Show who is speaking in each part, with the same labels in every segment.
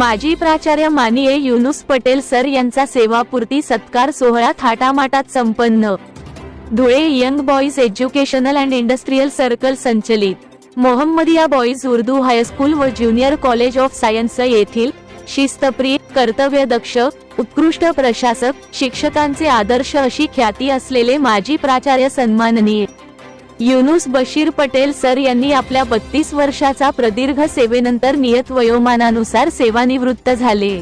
Speaker 1: माजी प्राचार्य मानिये युनुस पटेल सर यांचा सेवापूर्ती सत्कार सोहळा थाटामाटात संपन्न. Dhule young boys educational and industrial circle संचलित. Mohammadiya boys Urdu high school व ज्युनियर कॉलेज ऑफ सायन्स येथील शिस्तप्रिय कर्तव्यदक्ष उत्कृष्ट प्रशासक शिक्षकांचे आदर्श अशी ख्याती असलेले माजी प्राचार्य सन्माननीय. युनुस बशीर पटेल सर यांनी आपल्या बत्तीस वर्षाचा प्रदीर्घ सेवेनंतर नियत वयोमानानुसार सेवानिवृत्त झाले.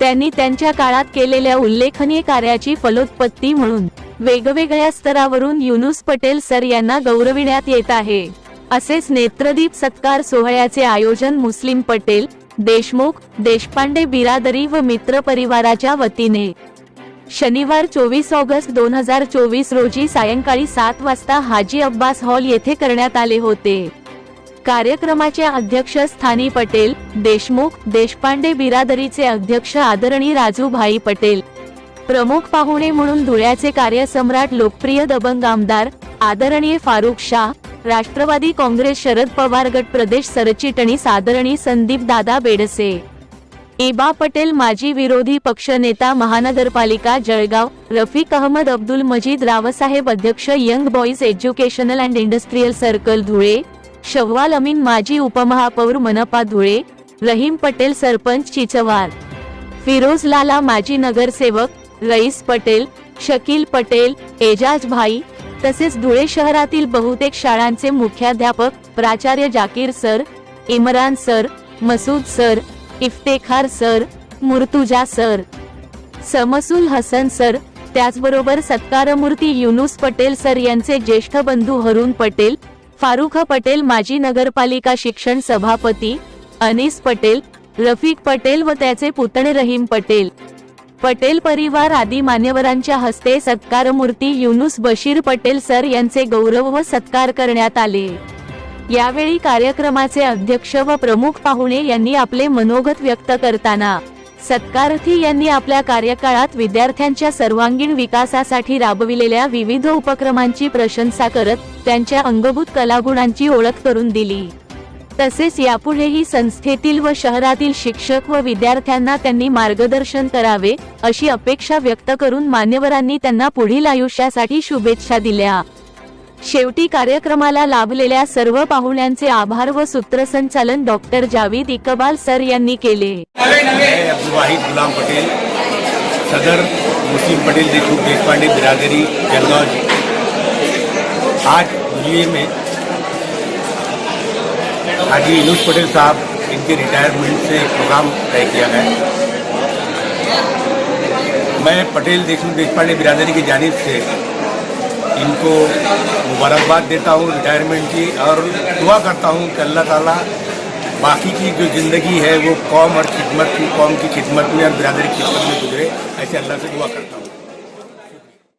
Speaker 1: त्यांनी त्यांच्या काळात केलेल्या उल्लेखनीय कार्याची फलोत्पत्ती म्हणून वेगवेगळ्या स्तरावरून युनुस पटेल सर यांना गौरविण्यात येत आहे. असेच नेत्रदीप सत्कार सोहळ्याचे आयोजन मुस्लिम पटेल देशमुख देशपांडे बिरादरी व मित्र परिवाराच्या वतीने शनिवार चोवीस ऑगस्ट दोन हजार चोवीस रोजी सायंकाळी सात वाजता हाजी अब्बास हॉल येथे करण्यात आले होते. कार्यक्रमाच्या अध्यक्षस्थानी पटेल देशमुख देशपांडे बिरादरीचे अध्यक्ष आदरणीय राजूभाई पटेल. प्रमुख पाहुणे म्हणून धुळ्याचे कार्यसम्राट लोकप्रिय दबंग आमदार आदरणीय फारुख शाह राष्ट्रवादी काँग्रेस शरद पवार गट प्रदेश सरचिटणीस आदरणीय संदीप दादा बेडसे. इबा पटेल माजी विरोधी पक्षनेता महानगरपालिका जळगाव रफिक अहमद अब्दुल मजीद रावसाहेब अध्यक्ष young boys educational and industrial circle Dhule Shawwal Amin माजी उपमहापौर मनपा धुळे रहीम पटेल सरपंच चिचवार फिरोज लाला माजी नगरसेवक रईस पटेल शकील पटेल एजाज भाई तसेच धुळे शहरातील बहुतेक शाळांचे मुख्याध्यापक प्राचार्य Zakir sir Imran sir Masood sir Iftekhar sir Murtuza sir. Samsul Hasan sir त्याचबरोबर सत्कारमूर्ती युनुस पटेल सर यांचे ज्येष्ठ बंधू हरून पटेल फारुख पटेल माजी नगरपालिका शिक्षण सभापती अनीस पटेल रफिक पटेल व त्याचे पुतणे रहीम पटेल. पटेल परिवार आदी मान्यवरांच्या हस्ते सत्कारमूर्ती युनुस बशीर पटेल सर यांचे गौरव व सत्कार करण्यात आले. यावेळी कार्यक्रमाचे अध्यक्ष व प्रमुख पाहुणे यांनी आपले मनोगत व्यक्त करताना सत्कारथी यांनी आपल्या कार्यकाळात विद्यार्थ्यांच्या सर्वांगीण विकासासाठी राबविलेल्या विविध उपक्रमांची प्रशंसा करत त्यांच्या अंगभूत कलागुणांची ओळख करून दिली. तसेच यापुढेही संस्थेतील व शहरातील शिक्षक व विद्यार्थ्यांना त्यांनी मार्गदर्शन करावे अशी अपेक्षा व्यक्त करून मान्यवरांनी त्यांना पुढील आयुष्यासाठी शुभेच्छा दिल्या. शेवटी कार्यक्रमाला लाभलेल्या सर्व पाहुण्यांचे आभार व सूत्रसंचालन डॉक्टर जावीद इकबाल सर यांनी केले.
Speaker 2: वाहिद गुलाम पटेल सदर मुस्लिम पटेल देशमुख देशपांडे बिरादरी जलगांव आज में हाजी यूनुस पटेल साहब इनके रिटायरमेंट से एक प्रोग्राम तय किया गया मैं पटेल देशमुख देशपांडे बिरादरी की जानिब से इनको मुबारकबाद देता हूँ रिटायरमेंट की और दुआ करता हूँ कि अल्लाह ताला बाकी की जो ज़िंदगी है, वो कौम और खिदमत की, कौम की खिदमत में और बिरादरी की खिदमत में गुजरे, ऐसे अल्लाह से दुआ करता हूँ।